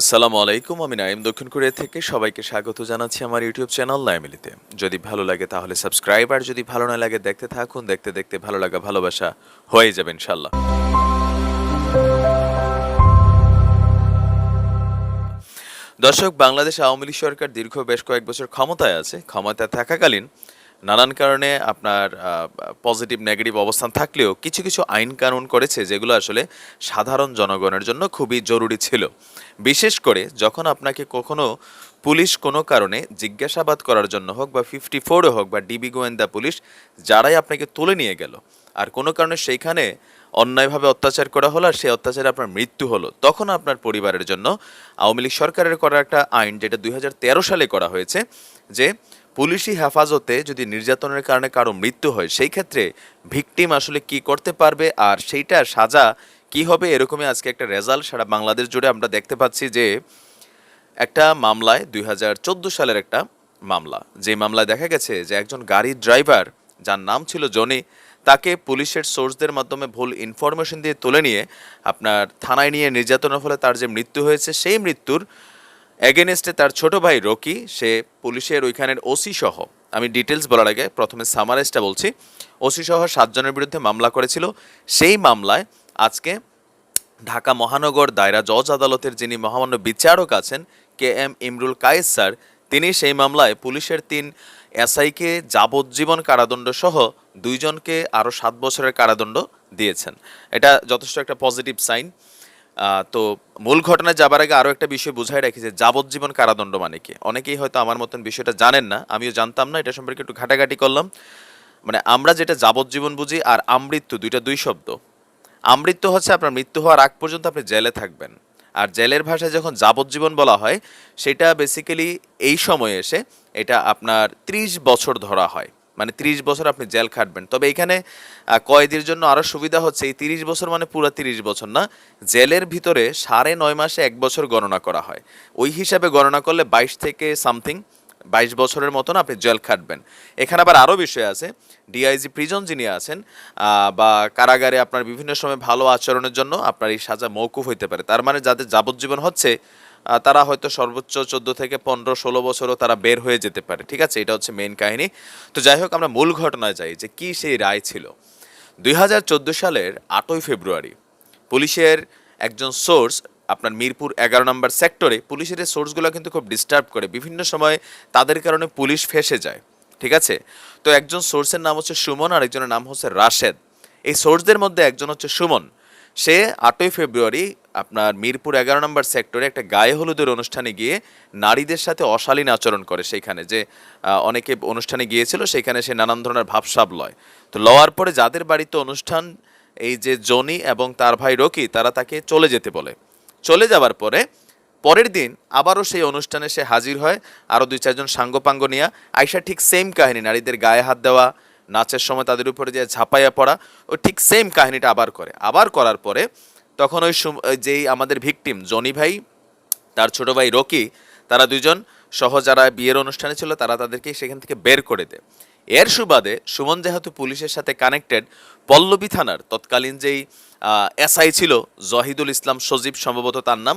আসসালামু আলাইকুম, আমি নাইম। দক্ষিণ কোরিয়া থেকে সবাইকে স্বাগত জানাচ্ছি আমার ইউটিউব চ্যানেল নাইমিলিতে। যদি ভালো লাগে তাহলে সাবস্ক্রাইব, আর যদি ভালো না লাগে দেখতে থাকুন, দেখতে দেখতে ভালো লাগা, ভালোবাসা হয়ে যাবে ইনশাল্লাহ দর্শক, বাংলাদেশ আওয়ামী লীগ সরকার দীর্ঘ বেশ কয়েক বছর ক্ষমতায় আছে। ক্ষমতায় থাকাকালীন নানান কারণে আপনার পজিটিভ নেগেটিভ অবস্থান থাকলেও কিছু কিছু আইন কানুন করেছে যেগুলো আসলে সাধারণ জনগণের জন্য খুবই জরুরি ছিল। বিশেষ করে যখন আপনাকে কখনো পুলিশ কোনো কারণে জিজ্ঞাসাবাদ করার জন্য হোক বা ফিফটি ফোরে হোক বা ডিবি গোয়েন্দা পুলিশ যারাই আপনাকে তুলে নিয়ে গেল, আর কোনো কারণে সেইখানে অন্যায়ভাবে অত্যাচার করা হলো আর সেই অত্যাচারে আপনার মৃত্যু হলো, তখন আপনার পরিবারের জন্য আওয়ামী লীগ সরকারের করা একটা আইন যেটা দুই হাজার তেরো সালে করা হয়েছে যে পুলিশি হেফাজতে যদি নির্যাতনের কারণে কারও মৃত্যু হয়, সেই ক্ষেত্রে ভিকটিম আসলে কি করতে পারবে আর সেইটার সাজা কি হবে এরকমই আজকে একটা রেজাল্ট সারা বাংলাদেশ জুড়ে আমরা দেখতে পাচ্ছি যে একটা মামলায় দুই হাজার চোদ্দ সালের একটা মামলা। যে মামলায় দেখা গেছে যে একজন গাড়ির ড্রাইভার, যার নাম ছিল জনি, তাকে পুলিশের সোর্সদের মাধ্যমে ভুল ইনফরমেশন দিয়ে তুলে নিয়ে আপনার থানায় নিয়ে নির্যাতনের ফলে তার যে মৃত্যু হয়েছে, সেই মৃত্যুর এগেনস্টে তার ছোট ভাই রকি, সে পুলিশের ওইখানের ওসি সহ আমি ডিটেলস বলার আগে প্রথমে সামারাইজটা বলছি। ওসি সহ সাতজনের বিরুদ্ধে মামলা করেছিল। সেই মামলায় আজকে ঢাকা মহানগর দায়রা জজ আদালতের যিনি মহামান্য বিচারক আছেন, K M Imrul Kayes sir, তিনি সেই মামলায় পুলিশের তিন এসআইকে যাবজ্জীবন কারাদণ্ড সহ দুইজনকে আরও সাত বছরের কারাদণ্ড দিয়েছেন। এটা যথেষ্ট একটা পজিটিভ সাইন তো মূল ঘটনায় যাবার আগে আরও একটা বিষয় বুঝাই রাখি যে যাবজ্জীবন কারাদণ্ড মানে কি? অনেকেই হয়তো আমার মতন বিষয়টা জানেন না, আমিও জানতাম না, এটা সম্পর্কে একটু ঘাটাঘাটি করলাম। মানে আমরা যেটা যাবজ্জীবন বুঝি আর আমৃত্যু, দুইটা দুই শব্দ। আমৃত্যু হচ্ছে আপনার মৃত্যু হওয়ার আগ পর্যন্ত আপনি জেলে থাকবেন। আর জেলের ভাষায় যখন যাবজ্জীবন বলা হয়, সেটা বেসিক্যালি এই সময়ে এসে এটা আপনার ত্রিশ বছর ধরা হয়। মানে ত্রিশ বছর আপনি জেল খাটবেন। তবে এখানে কয়েদির জন্য আরও সুবিধা হচ্ছে, এই তিরিশ বছর মানে পুরো তিরিশ বছর না, জেলের ভিতরে সাড়ে নয় মাসে এক বছর গণনা করা হয়। ওই হিসাবে গণনা করলে বাইশ থেকে সামথিং, বাইশ বছরের মতন আপনি জেল খাটবেন। এখানে আবার আরও বিষয় আছে, ডিআইজি প্রিজন যিনি আছেন বা কারাগারে আপনার বিভিন্ন সময় ভালো আচরণের জন্য আপনার এই সাজা মৌকুফ হইতে পারে। তার মানে যাদের যাবজ্জীবন হচ্ছে তারা হয়তো সর্বোচ্চ চোদ্দ থেকে পনেরো, ষোলো বছরও তারা বের হয়ে যেতে পারে, ঠিক আছে? এটা হচ্ছে মেন কাহিনী। তো যাই হোক, আমরা মূল ঘটনায় যাই যে কি সেই রায় ছিল। দুই হাজার চোদ্দ সালের আটই ফেব্রুয়ারি, পুলিশের একজন সোর্স, আপনার মিরপুর এগারো নম্বর সেক্টরে, পুলিশের সোর্সগুলো কিন্তু খুব ডিস্টার্ব করে। বিভিন্ন সময় তাদের কারণে পুলিশ ফেসে যায়, ঠিক আছে? তো একজন সোর্সের নাম হচ্ছে সুমন আর একজনের নাম হচ্ছে রাশেদ। এই সোর্সদের মধ্যে একজন হচ্ছে সুমন। সে আটই ফেব্রুয়ারি আপনার মিরপুর এগারো নম্বর সেক্টরে একটা গায়ে হলুদের অনুষ্ঠানে গিয়ে নারীদের সাথে অশালীন আচরণ করে সেইখানে, যে অনেকে অনুষ্ঠানে গিয়েছিল সেখানে সে নানান ধরনের ভাবসাব লয়। তো লওয়ার পরে যাদের বাড়িতে অনুষ্ঠান, এই যে জনি এবং তার ভাই রকি, তারা তাকে চলে যেতে বলে। চলে যাওয়ার পরে, পরের দিন আবারও সেই অনুষ্ঠানে সে হাজির হয়, আরও দুই চারজন সাঙ্গপাঙ্গ নিয়ে। আইসা ঠিক সেম কাহিনী, নারীদের গায়ে হাত দেওয়া, নাচের সময় তাদের উপরে যে ঝাঁপাইয়া পড়া, ও ঠিক সেম কাহিনীটা আবার করে। আবার করার পরে তখন ওই যেই আমাদের ভিকটিম, জনি ভাই, তার ছোট ভাই রকি, তারা দুজন সহ যারা বিয়ের অনুষ্ঠানে ছিল, তারা তাদেরকে সেখান থেকে বের করে দেয়। এর সুবাদে সুমন যেহেতু পুলিশের সাথে কানেক্টেড, পল্লবী থানার তৎকালীন যেই এসআই ছিল, জহিদুল ইসলাম সজীব সম্ভবত তার নাম,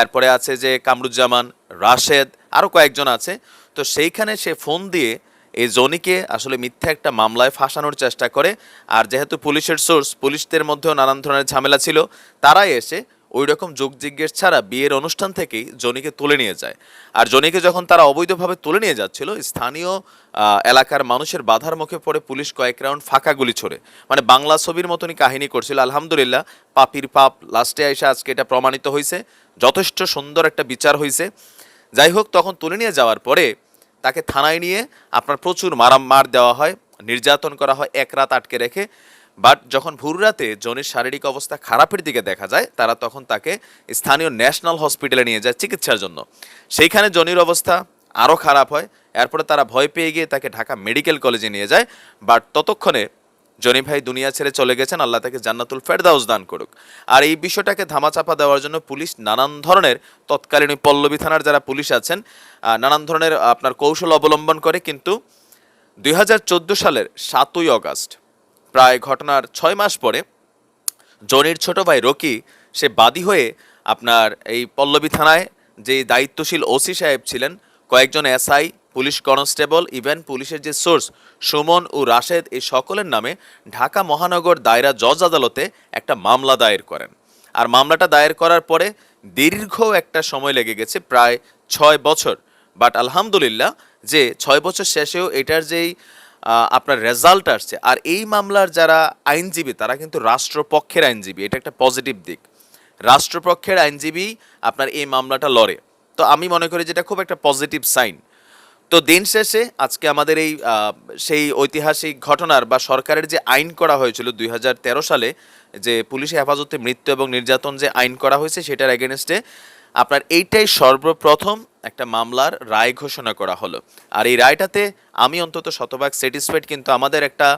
এরপরে আছে যে কামরুজ্জামান, রাশেদ আরও কয়েকজন আছে, তো সেইখানে সে ফোন দিয়ে এই জনিকে আসলে মিথ্যা একটা মামলায় ফাঁসানোর চেষ্টা করে। আর যেহেতু পুলিশের সোর্স, পুলিশদের মধ্যেও নানান ধরনের ঝামেলা ছিল তারাই এসে ওই রকম যোগ জিজ্ঞেস ছাড়া বিয়ের অনুষ্ঠান থেকেই জনিকে তুলে নিয়ে যায়। আর জনিকে যখন তারা অবৈধভাবে তুলে নিয়ে যাচ্ছিল, স্থানীয় এলাকার মানুষের বাধার মুখে পড়ে পুলিশ কয়েক রাউন্ড ফাঁকা গুলি ছোড়ে। মানে বাংলা ছবির মতনই কাহিনী করছিল, আলহামদুলিল্লাহ, পাপির পাপ, লাস্টে এসে আজকে এটা প্রমাণিত হয়েছে যথেষ্ট সুন্দর একটা বিচার হয়েছে যাই হোক, তখন তুলে নিয়ে যাওয়ার পরে তাকে থানায় নিয়ে আপনার প্রচুর মারাম মার দেওয়া হয়, নির্যাতন করা হয়, এক রাত আটকে রেখে। বাট যখন ভোর রাতে জনির শারীরিক অবস্থা খারাপের দিকে দেখা যায়, তারা তখন তাকে স্থানীয় ন্যাশনাল হসপিটালে নিয়ে যায় চিকিৎসার জন্য। সেইখানে জনির অবস্থা আরও খারাপ হয়। এরপরে তারা ভয় পেয়ে গিয়ে তাকে ঢাকা মেডিকেল কলেজে নিয়ে যায়। বাট ততক্ষণে জনি ভাই দুনিয়া ছেড়ে চলে গেছেন, আল্লাহ তাকে জান্নাতুল ফেরদাউস দান করুক। আর এই বিষয়টাকে ধামাচাপা দেওয়ার জন্য পুলিশ নানান ধরনের, তৎকালীন পল্লবী থানার যারা পুলিশ আছেন নানান ধরনের আপনার কৌশল অবলম্বন করে কিন্তু দুই হাজার চোদ্দ সালের সাতই অগাস্ট, প্রায় ঘটনার ছয় মাস পরে জনির ছোট ভাই রকি, সে বাদী হয়ে আপনার এই পল্লবী থানায় যে দায়িত্বশীল ওসি সাহেব ছিলেন, কয়েকজন এসআই পুলিশ কনস্টেবল, ইভেন পুলিশের যে সোর্স, সুমন ও রাশেদ, এই সকলের নামে ঢাকা মহানগর দায়রা জজ আদালতে একটা মামলা দায়ের করেন। আর মামলাটা দায়ের করার পরে দীর্ঘ একটা সময় লেগে গেছে, প্রায় ছয় বছর। বাট আলহামদুলিল্লাহ যে ছয় বছর শেষেও এটার যেই আপনার রেজাল্ট আসছে, আর এই মামলার যারা আইনজীবী, তারা কিন্তু রাষ্ট্রপক্ষের আইনজীবী, এটা একটা পজিটিভ দিক। রাষ্ট্রপক্ষের আইনজীবী আপনার এই মামলাটা লড়ে। তো আমি মনে করি যেটা খুব একটা পজিটিভ সাইন। তো দিন শেষে আজকে আমাদের এই সেই ঐতিহাসিক ঘটনার বা সরকারের যে আইন করা হয়েছিল দুই হাজার তেরো সালে, যে পুলিশে হেফাজতে মৃত্যু এবং নির্যাতন যে আইন করা হয়েছে সেটার এগেনস্টে আপনার এইটাই সর্বপ্রথম একটা মামলার রায় ঘোষণা করা হলো। আর এই রায়টাতে আমি অন্তত শতভাগ স্যাটিসফাইড কিন্তু আমাদের একটা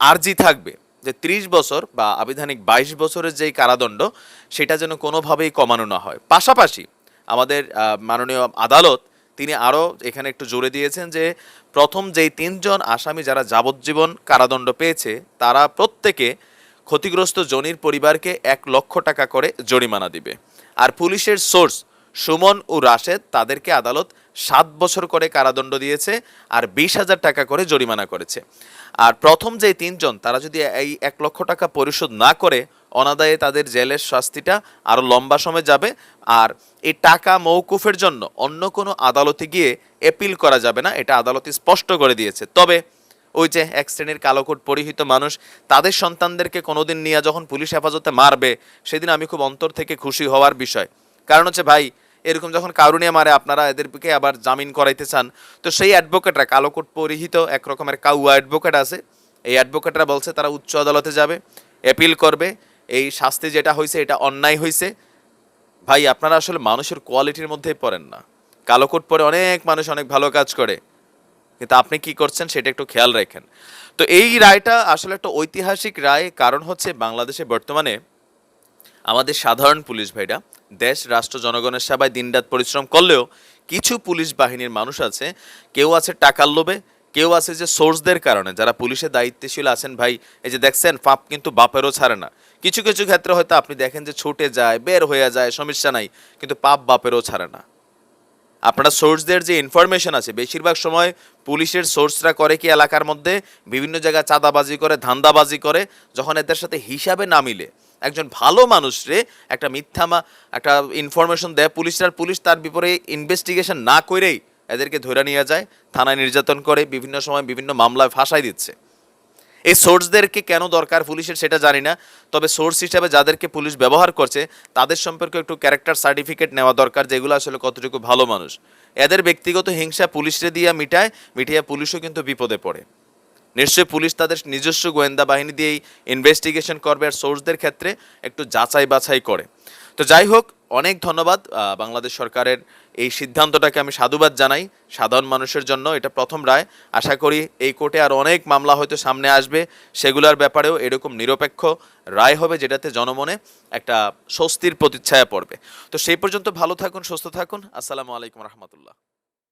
আর্জি থাকবে যে ত্রিশ বছর বা আবিধানিক বাইশ বছরের যেই কারাদণ্ড, সেটা যেন কোনোভাবেই কমানো না হয়। পাশাপাশি আমাদের মাননীয় আদালত তিনি আরও এখানে একটু জোরে দিয়েছেন যে প্রথম যেই তিনজন আসামি যারা যাবজ্জীবন কারাদণ্ড পেয়েছে, তারা প্রত্যেকে ক্ষতিগ্রস্ত জনির পরিবারকে এক লক্ষ টাকা করে জরিমানা দিবে। আর পুলিশের সোর্স সুমন ও রাশেদ তাদেরকে আদালত সাত বছর করে কারাদণ্ড দিয়েছে আর বিশ হাজার টাকা করে জরিমানা করেছে। আর প্রথম যে তিনজন, তারা যদি এই এক লক্ষ টাকা পরিশোধ না করে অনাদায়ে তাদের জেলের শাস্তিটা আরও লম্বা সময় যাবে। আর এই টাকা মৌকুফের জন্য অন্য কোনো আদালতে গিয়ে এপিল করা যাবে না, এটা আদালতে স্পষ্ট করে দিয়েছে। তবে ওই যে এক শ্রেণির কালোকোট পরিহিত মানুষ, তাদের সন্তানদেরকে কোনোদিন নিয়ে যখন পুলিশ হেফাজতে মারবে, সেদিন আমি খুব অন্তর থেকে খুশি হওয়ার বিষয়। কারণ হচ্ছে ভাই, এরকম যখন কারুনিয়া মারে, আপনারা এদেরকে আবার জামিন করাইতে চান, তো সেই অ্যাডভোকেটরা কালোকোট পরিহিত এক রকমের কাউয়া অ্যাডভোকেট আছে, এই অ্যাডভোকেটরা বলছে তারা উচ্চ আদালতে যাবে অ্যাপিল করবে এই শাস্তি যেটা হয়েছে এটা অন্যায় হয়েছে ভাই, আপনারা আসলে মানুষের কোয়ালিটির মধ্যেই পড়েন না। কালোকোট পরে অনেক মানুষ অনেক ভালো কাজ করে। কিন্তু আপনি কি করছেন, সেটা একটু খেয়াল রাখেন। তো এই রায়টা আসলে একটা ঐতিহাসিক রায়, কারণ হচ্ছে বাংলাদেশে বর্তমানে আমাদের সাধারণ পুলিশ ভাইরা, দেশ, রাষ্ট্র, জনগণের সেবায় দিনরাত পরিশ্রম করলেও কিছু পুলিশ বাহিনীর মানুষ আছে, কেউ আছে টাকার লোভে কেউ আছে যে সোর্সদের কারণে, যারা পুলিশের দায়িত্বশীল আছেন ভাই, এই যে দেখছেন, পাপ কিন্তু বাপেরও ছাড়ে না। কিছু কিছু ক্ষেত্রে হয়তো আপনি দেখেন যে ছুটে যায়, বের হয়ে যায়, সমস্যা নাই, কিন্তু পাপ বাপেরও ছাড়ে না। আপনার সোর্সদের যে ইনফরমেশন আছে, বেশিরভাগ সময় পুলিশের সোর্সরা করে কি এলাকার মধ্যে? বিভিন্ন জায়গায় চাঁদাবাজি করে, ধান্দাবাজি করে, যখন এদের সাথে হিসাবে না মিলে, একজন ভালো মানুষরে একটা মিথ্যা একটা ইনফরমেশন দেয় পুলিশরা পুলিশ তার বিপরে ইনভেস্টিগেশন না করেই এদেরকে ধরে নিয়ে যায়, থানায় নির্যাতন করে, বিভিন্ন সময় বিভিন্ন মামলায় ফাঁসাই দিচ্ছে। এই সোর্সদেরকে কেন দরকার পুলিশের সেটা জানি না, তবে সোর্স হিসাবে যাদেরকে পুলিশ ব্যবহার করছে, তাদের সম্পর্কে একটু ক্যারেক্টার সার্টিফিকেট নেওয়া দরকার, যেগুলো আসলে কতটুকু ভালো মানুষ। এদের ব্যক্তিগত হিংসা পুলিশে দিয়ে মিটায়, মিটিয়ে পুলিশও কিন্তু বিপদে পড়ে। নিশ্চয়ই পুলিশ তাদের নিজস্ব গোয়েন্দা বাহিনী দিয়েই ইনভেস্টিগেশন করবে আর সোর্সদের ক্ষেত্রে একটু যাচাই বাছাই করে। তো যাই হোক, অনেক ধন্যবাদ বাংলাদেশ সরকারের এই সিদ্ধান্তটাকে আমি সাধুবাদ জানাই সাধারণ মানুষের জন্য, এটা প্রথম রায়। আশা করি এই কোর্টে আর অনেক মামলা হয়তো সামনে আসবে, সেগুলোর ব্যাপারেও এরকম নিরপেক্ষ রায় হবে যেটাতে জনমনে একটা স্বস্তির প্রতিচ্ছায়া পড়বে। তো সেই পর্যন্ত ভালো থাকুন, সুস্থ থাকুন। আসসালামু আলাইকুম রহমতুল্লাহ।